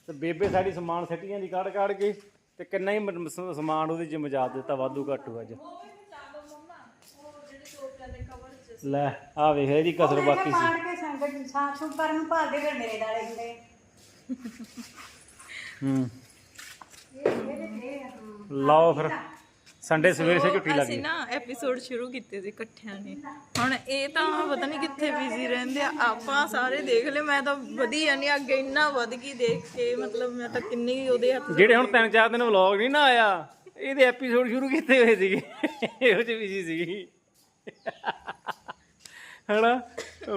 ਤੇ ਬੇਬੇ ਸਾਡੀ ਸਮਾਨ ਸੱਟੀਆਂ ਦੀ ਕੱਢ ਕੱਢ ਕੇ ਤੇ ਕਿੰਨਾ ਹੀ ਮ- ਸਮਾਨ ਉਹਦੇ 'ਚ ਮਜਾ ਦਿੱਤਾ ਵਾਧੂ ਘਾਟੂ ਅੱਜ। ਲੈ ਆ ਵੇਖ ਇਹਦੀ ਕਸਰ ਬਾਕੀ ਸੀ। ਪਾੜ ਕੇ ਸੰਗਤ ਸਾਫ਼ ਸੁਪਰ ਨੂੰ ਭਾਲਦੇ ਫਿਰ ਮੇਰੇ ਹੁੰਦੇ। ਹੂੰ। ਲਓ ਸੰਡੇ ਸਵੇਰੇ ਸੇ ਝੁੱਟੀ ਲੱਗ ਅਸੀਂ ਗਈ। ਨਾ ਐਪੀਸੋਡ ਸ਼ੁਰੂ ਕੀਤੇ ਸੀ ਇਕੱਠਿਆਂ ਨੇ। ਹੁਣ ਇਹ ਤਾਂ ਪਤਾ ਨਹੀਂ ਕਿੱਥੇ ਬਿਜ਼ੀ ਰਹਿੰਦੇ ਆ ਆਪਾਂ ਸਾਰੇ ਦੇਖ ਲਏ ਮੈਂ ਤਾਂ ਵਧੀ ਜਾਂਦੀ ਅੱਗੇ ਇੰਨਾ ਵਧ ਗਈ ਦੇਖ ਕੇ ਮਤਲਬ ਮੈਂ ਤਾਂ ਕਿੰਨੀ ਉਹਦੇ ਹੱਥ ਜਿਹੜੇ ਹੁਣ ਤਿੰਨ ਚਾਰ ਦਿਨ ਵਲੌਗ ਨਹੀਂ ਨਾ ਆਇਆ ਇਹਦੇ ਐਪੀਸੋਡ ਸ਼ੁਰੂ ਕੀਤੇ ਹੋਏ ਸੀਗੇ ਇਹੋ ਜਿਹੀ ਬਿਜ਼ੀ ਸੀਗੀ। ਹਣਾ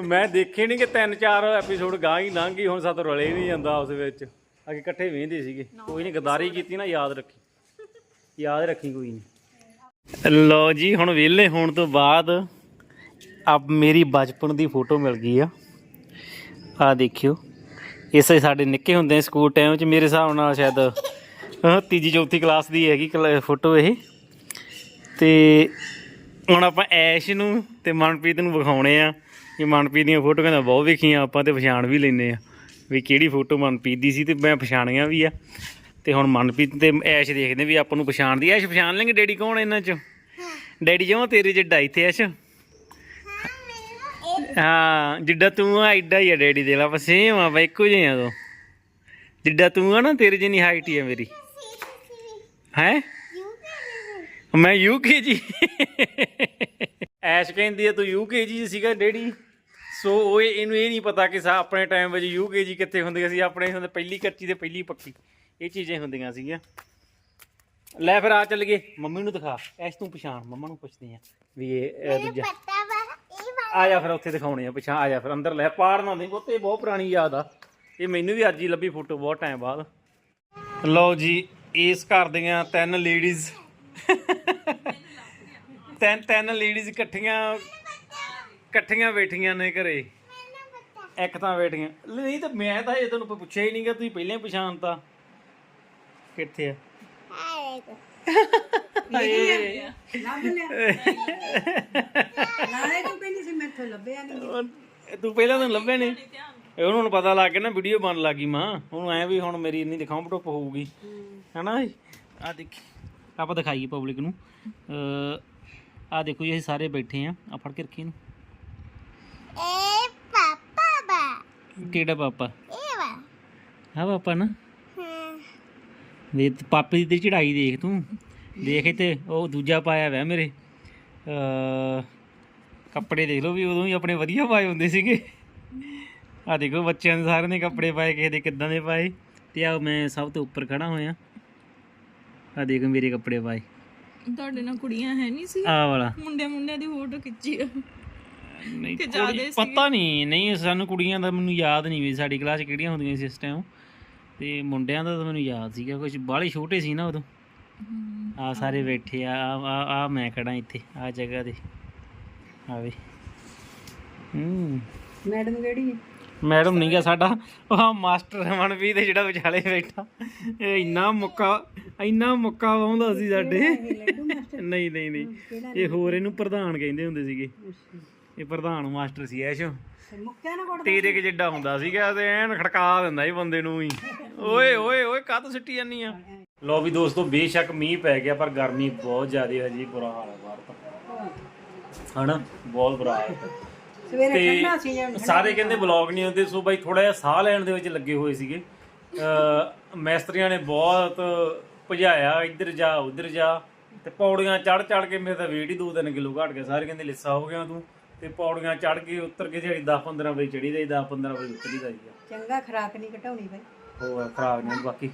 ਮੈਂ ਦੇਖੇ ਨਹੀਂ ਕਿ ਤਿੰਨ ਚਾਰ ਐਪੀਸੋਡ ਗਾਂ ਹੀ ਲੰਘ ਗਈ ਹੁਣ ਸਾਤੋਂ ਰਲੇ ਨਹੀਂ ਜਾਂਦਾ ਉਸ ਵਿੱਚ। ਅੱਗੇ ਇਕੱਠੇ ਵੇਂਦੇ ਸੀਗੇ। ਕੋਈ ਨਹੀਂ ਗਦਾਰੀ ਕੀਤੀ ਨਾ ਯਾਦ ਰੱਖੀ। ਯਾਦ ਰੱਖੀ ਕੋਈ ਨਹੀਂ ਲੋ ਜੀ ਹੁਣ ਵਿਹਲੇ ਹੋਣ ਤੋਂ ਬਾਅਦ ਆਪ ਮੇਰੀ ਬਚਪਨ ਦੀ ਫੋਟੋ ਮਿਲ ਗਈ ਆ। ਆ ਦੇਖਿਓ। ਇਸੇ ਸਾਡੇ ਨਿੱਕੇ ਹੁੰਦੇ ਸਕੂਲ ਟਾਈਮ 'ਚ ਮੇਰੇ ਹਿਸਾਬ ਨਾਲ ਸ਼ਾਇਦ ਤੀਜੀ ਚੌਥੀ ਕਲਾਸ ਦੀ ਹੈਗੀ ਫੋਟੋ ਇਹ। ਤੇ ਹੁਣ ਆਪਾਂ ਐਸ਼ ਨੂੰ ਤੇ ਮਨਪ੍ਰੀਤ ਨੂੰ ਵਿਖਾਉਣੇ ਆ ਕਿ ਮਨਪ੍ਰੀਤ ਦੀਆਂ ਫੋਟੋਆਂ ਤਾਂ ਬਹੁਤ ਵੇਖੀਆਂ ਆਪਾਂ ਤੇ ਪਛਾਣ ਵੀ ਲੈਨੇ ਆ ਵੀ ਕਿਹੜੀ ਫੋਟੋ ਮਨਪ੍ਰੀਤ ਦੀ ਸੀ ਤੇ ਮੈਂ ਪਛਾਣੀਆਂ ਵੀ ਆ। ਤੇ ਹੁਣ ਮਨਪ੍ਰੀਤ ਤੇ ਐਸ਼ ਦੇਖਦੇ ਵੀ ਆਪਾਂ ਨੂੰ ਪਛਾਣਦੀ ਐਸ਼ ਪਛਾਣ ਲੈਂਗੇ? ਡੈਡੀ ਕੌਣ ਇਹਨਾਂ ਚ? ਡੈਡੀ ਜਮਾ ਤੇਰੇ ਜਿੱਡਾ ਇੱਥੇ ਐਸ਼। ਹਾਂ ਜਿੱਡਾ ਤੂੰ ਆ ਐਡਾ ਹੀ ਆ ਡੈਡੀ ਦੇ ਲਾ ਸੇਮ ਆ ਬਈ ਇੱਕੋ ਜਿਹੇ ਆ ਦੋ ਜਿੱਡਾ ਤੂੰ ਆ ਨਾ ਤੇਰੇ ਜਿੰਨੀ ਹਾਈਟ ਹੀ ਆ ਮੇਰੀ। ਹੈ? ਮੈਂ ਯੂਕੇਜੀ ਐਸ਼ ਕਹਿੰਦੀ ਆ ਤੂੰ ਯੂਕੇਜੀ ਸੀਗਾ ਡੈਡੀ? ਸੋ ਉਹ ਇਹ- ਇਹਨੂੰ ਇਹ ਨਹੀਂ ਪਤਾ ਕਿ ਸਾ ਆਪਣੇ ਟਾਈਮ ਵਿੱਚ ਯੂਕੇਜੀ ਕਿੱਥੇ ਹੁੰਦੀਆਂ ਸੀ। ਆਪਣੇ ਹੁੰਦੇ ਪਹਿਲੀ ਕੱਚੀ ਤੇ ਪਹਿਲੀ ਪੱਕੀ। ਇਹ ਚੀਜ਼ਾਂ ਹੁੰਦੀਆਂ ਸੀਗੀਆਂ। ਲੈ ਫਿਰ ਆ ਚੱਲ ਗਏ। ਮੰਮੀ ਨੂੰ ਦਿਖਾ। ਐਸ਼ ਤੂੰ ਪਛਾਣ। ਮੰਮਾ ਨੂੰ ਪੁੱਛਦੇ ਆ ਵੀ ਇਹ ਇਹ ਦੂਜਾ। ਆ ਜਾ ਫਿਰ ਉੱਥੇ ਦਿਖਾਉਣੇ ਆ ਪਛਾਣ। ਆ ਜਾ ਫਿਰ ਅੰਦਰ ਲੈ। ਪਾੜ ਨਾ ਦੇ ਪੁੱਤ ਇਹ ਬਹੁਤ ਪੁਰਾਣੀ ਯਾਦ ਆ। ਇਹ ਮੈਨੂੰ ਵੀ ਅੱਜ ਹੀ ਲੱਭੀ ਫੋਟੋ ਬਹੁਤ ਟਾਈਮ ਬਾਅਦ। ਲਓ ਜੀ ਇਸ ਘਰ ਦੀਆਂ ਤਿੰਨ ਲੇਡੀਜ਼ ਤਿੰਨ ਤਿੰਨ ਲੇਡੀਜ਼ ਇਕੱਠੀਆਂ ਇਕੱਠੀਆਂ ਬੈਠੀਆਂ ਨੇ ਘਰੇ। ਇੱਕ ਤਾਂ ਬੈਠੀਆਂ। ਨਹੀਂ ਤਾਂ ਮੈਂ ਤਾਂ ਇਹ ਤੁਹਾਨੂੰ ਪੁੱਛਿਆ ਹੀ ਨਹੀਂਗਾ ਤੁਸੀਂ ਪਹਿਲਾਂ ਹੀ ਪਛਾਣਤਾ। ਕਿੱਥੇ ਆ? ਹਾਏ। ਲੱਭ ਲਿਆ ਨਾਲੇ ਤੂੰ ਕਹਿੰਦੀ ਸੀ ਮੈਥੋਂ ਲੱਭਿਆ ਨਹੀਂ ਉਹ- ਤੂੰ ਪਹਿਲਾਂ ਤਾਂ ਲੱਭਿਆ ਨਹੀਂ ਇਹ ਉਹਨੂੰ ਹੁਣ ਪਤਾ ਲੱਗ ਗਿਆ ਨਾ ਵੀਡੀਓ ਬਣ ਲੱਗੀ ਮਾਂ। ਉਹਨੂੰ ਐ ਵੀ ਹੁਣ ਮੇਰੀ ਇੰਨੀ ਦਿਖਾਉਂ ਟੁੱਪ ਹੋਊਗੀ ਹਨਾ ਆ ਦੇਖੀ। ਆਪਾਂ ਦਿਖਾਈਏ ਪਬਲਿਕ ਨੂੰ। ਆ ਦੇਖੋ ਜੀ ਅਸੀਂ ਸਾਰੇ ਬੈਠੇ ਆ ਆ ਫੜ ਕੇ ਰੱਖੀ ਇਹਨੂੰ। ਏ ਪਾਪਾ ਬਾ ਕਿਹੜਾ ਪਾਪਾ? ਇਹ ਵਾ। ਹਾਂ ਪਾਪਾ ਨਾ। ਹਾਂ। ਦੇ ਪਾਪੇ ਦੀ ਤੇ ਚੜਾਈ ਦੇਖ ਤੂੰ। ਦੇਖ ਇੱਥੇ ਉਹ ਦੂਜਾ ਪਾਇਆ ਵੈ ਮੇਰੇ। ਕੱਪੜੇ ਦੇਖ ਲਓ ਵੀ ਉਦੋਂ ਹੀ ਆਪਣੇ ਵਧੀਆ ਪਾਏ ਹੁੰਦੇ ਸੀਗੇ। ਆ ਦੇਖੋ ਬੱਚਿਆਂ ਦੇ ਸਾਰਿਆਂ ਨੇ ਕੱਪੜੇ ਪਾਏ ਕਿਸੇ ਦੇ ਕਿੱਦਾਂ ਦੇ ਪਾਏ। ਤੇ ਆ ਮੈਂ ਸਭ ਤੋਂ ਉੱਪਰ ਖੜਾ ਹੋਇਆ। ਆ ਦੇਖੋ ਮੇਰੇ ਕੱਪੜੇ ਪਾਏ। ਤੁਹਾਡੇ ਨਾਲ ਕੁੜੀਆਂ ਹੈ ਨਹੀਂ ਸੀ? ਆ ਵਾਲਾ। ਮੁੰਡੇ ਮੁੰਡਿਆਂ ਦੀ ਫੋਟੋ ਖਿੱਚੀ ਆ। ਨਹੀਂ ਕਿ ਜ਼ਿਆਦੇ ਕੁੜੀ- ਪਤਾ ਨਹੀਂ ਨਹੀਂ ਸਾਨੂੰ ਕੁੜੀਆਂ ਦਾ ਮੈਨੂੰ ਯਾਦ ਨਹੀਂ ਵੀ ਸਾਡੀ ਕਲਾਸ ਕਿਹੜੀਆਂ ਹੁੰਦੀਆਂ ਸੀ ਇਸ ਟਾਈਮ ਤੇ ਮੁੰਡਿਆਂ ਦਾ ਤਾਂ ਮੈਨੂੰ ਯਾਦ ਸੀਗਾ ਕੁਝ ਬਾਹਲੇ ਛੋਟੇ ਸੀ ਨਾ ਉਦੋਂ। ਆ ਸਾਰੇ ਬੈਠੇ ਆ ਆ ਆ ਮੈਂ ਖੜਾ ਇੱਥੇ ਆ ਜਗ੍ਹਾ ਤੇ। ਆਵੇ ਹੂੰ। ਮੈਡਮ ਕਿਹੜੀ? ਹੈ ਮੈਡਮ ਨਹੀਂ ਗਾ ਸਾਡਾ। ਉਹ ਮਾਸਟਰ ਮਨਵੀਰ ਤੇ ਜਿਹੜਾ ਵਿਚਾਲੇ ਬੈਠਾ। ਇਹ ਇੰਨਾ ਮੁੱਕਾ ਇੰਨਾ ਮੁੱਕਾ ਵਾਉਂਦਾ ਸੀ ਸਾਡੇ। ਨਹੀਂ ਨਹੀਂ ਨਹੀਂ। ਇਹ ਹੋਰ ਇਹਨੂੰ ਪ੍ਰਧਾਨ ਕਹਿੰਦੇ ਹੁੰਦੇ ਸੀਗੇ। ਇਹ ਪ੍ਰਧਾਨ ਮਾਸਟਰ ਸੀ ਐਸ਼। ਮੁੱਕਿਆ ਨਾ ਤੇਰੇ ਕਿ ਜਿੱਡਾ ਹੁੰਦਾ ਸੀਗਾ ਤੇ ਐਨ ਖੜਕਾ ਦਿੰਦਾ ਸੀ ਬੰਦੇ ਨੂੰ ਹੀ ਓਏ ਓਏ ਓਏ ਕਾਹਤੋਂ ਸਿੱਟੀ ਜਾਨੀ ਆ? ਲੋ ਵੀ ਦੋਸਤੋ ਬੇਸ਼ੱਕ ਮੀਂਹ ਪੈ ਗਿਆ ਪਰ ਗਰਮੀ ਬਹੁਤ ਜ਼ਿਆਦਾ ਹੈ ਜੀ ਬੁਰਾ ਹਾਲ ਹੈ ਬਾਹਰ ਤਾਂ। ਹਨਾ? ਬਹੁਤ ਬੁਰਾ ਹਾਲ ਹੈ ਸਵੇਰੇ ਠੰਡਾ ਸੀ ਜਾਂ ਸਾਰੇ ਕਹਿੰਦੇ ਬਲੌਗ ਨਹੀਂ ਹੁੰਦੇ ਸੋ ਬਾਈ ਥੋੜਾ ਜਿਹਾ ਸਾਹ ਲੈਣ ਦੇ ਵਿੱਚ ਲੱਗੇ ਹੋਏ ਸੀਗੇ। ਅ ਮੈਸਤਰੀਆਂ ਨੇ ਬਹੁਤ ਭਜਾਇਆ ਇੱਧਰ ਜਾ ਉੱਧਰ ਜਾ। ਤੇ ਪੌੜੀਆਂ ਚੜ ਚੜ ਕੇ ਮੇਰੇ ਤਾਂ weight ਹੀ 2-3 ਕਿਲੋ ਘਟ ਗਿਆ। ਸਾਰੇ ਕਹਿੰਦੇ ਲਿੱਸਾ ਹੋ ਗਿਆ ਤੂੰ। ਤੇ ਪੌੜੀਆਂ ਚੜ ਕੇ ਉੱਤਰ ਕੇ ਜਿਹੜੀ 10-15 ਵਜੇ ਚੜੀ ਦਾ 10-15 ਵਜੇ ਉਤਰੀ ਦਾ ਜੀ ਚੰਗਾ ਖਰਾਕ ਨਹੀਂ ਘਟਾਉਣੀ ਬਈ। ਹੋਰ ਖਰਾਬ ਨਹੀਂ ਬਾਕੀ।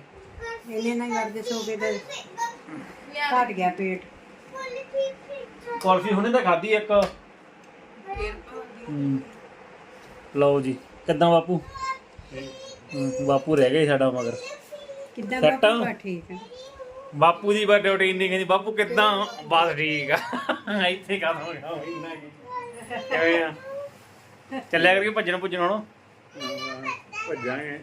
ਇਹਨੇ ਨਾਲ ਵਰਦੇ ਸੋ ਕੇ ਤੇ ਘਟ ਗਿਆ ਪੇਟ। ਕੁਲਫੀ ਹੁਣੇ ਤਾਂ ਖਾਧੀ ਇੱਕ। ਹੂੰ। ਲਓ ਜੀ ਕਿੱਦਾਂ ਬਾਪੂ? ਹੂੰ, ਬਾਪੂ ਰਹਿ ਗਏ ਸਾਡਾ ਮਗਰ। ਕਿੱਦਾਂ ਆ? ਬਾਪੂ ਠੀਕ ਹੈ ਬਾਪੂ ਦੀ ਬਰਥਡੇ ਰੁਟੀਨ ਦੀ ਕਹਿੰਦੀ ਬਾਪੂ ਕਿੱਦਾਂ? ਬਸ ਠੀਕ ਆ। ਇੱਥੇ ਕੰਮ ਹੋ ਗਿਆ ਇੰਨਾ ਕੀ ਕਿਵੇਂ ਆ? ਚੱਲਿਆ ਕਰਕੇ ਭੱਜਣ ਭੁੱਜਣ ਹੁਣ? ਭੱਜਾਂਗੇ।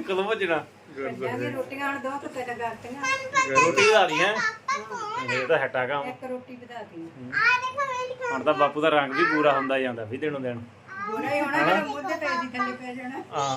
ਕਦੋਂ ਭੱਜਣਾ? ਜਾਂਦੇ ਰੋਟੀਆਂ ਹਣ ਦੋ ਕੁ ਤਿੰਨ ਕਰਤੀਆਂ। ਰੋਟੀ ਵਧਾ ਦੀ ਹੈ। ਇਹ ਤਾਂ ਹਟਾ ਕੰਮ ਇੱਕ ਰੋਟੀ ਵਧਾਤੀ ਆ ਦੇਖੋ ਮੇਰੀ ਹੁਣ ਤਾਂ ਬਾਪੂ ਦਾ ਰੰਗ ਵੀ ਪੂਰਾ ਹੁੰਦਾ ਜਾਂਦਾ ਵੀ ਦਿਨੋਂ ਦਿਨ ਬੁਰਾ ਹੀ ਹੋਣਾ ਮੇਰਾ ਮੁੱਦੇ ਤੇ ਅਸੀਂ ਥੱਲੇ ਪੈ ਜਾਣਾ। ਹਾਂ।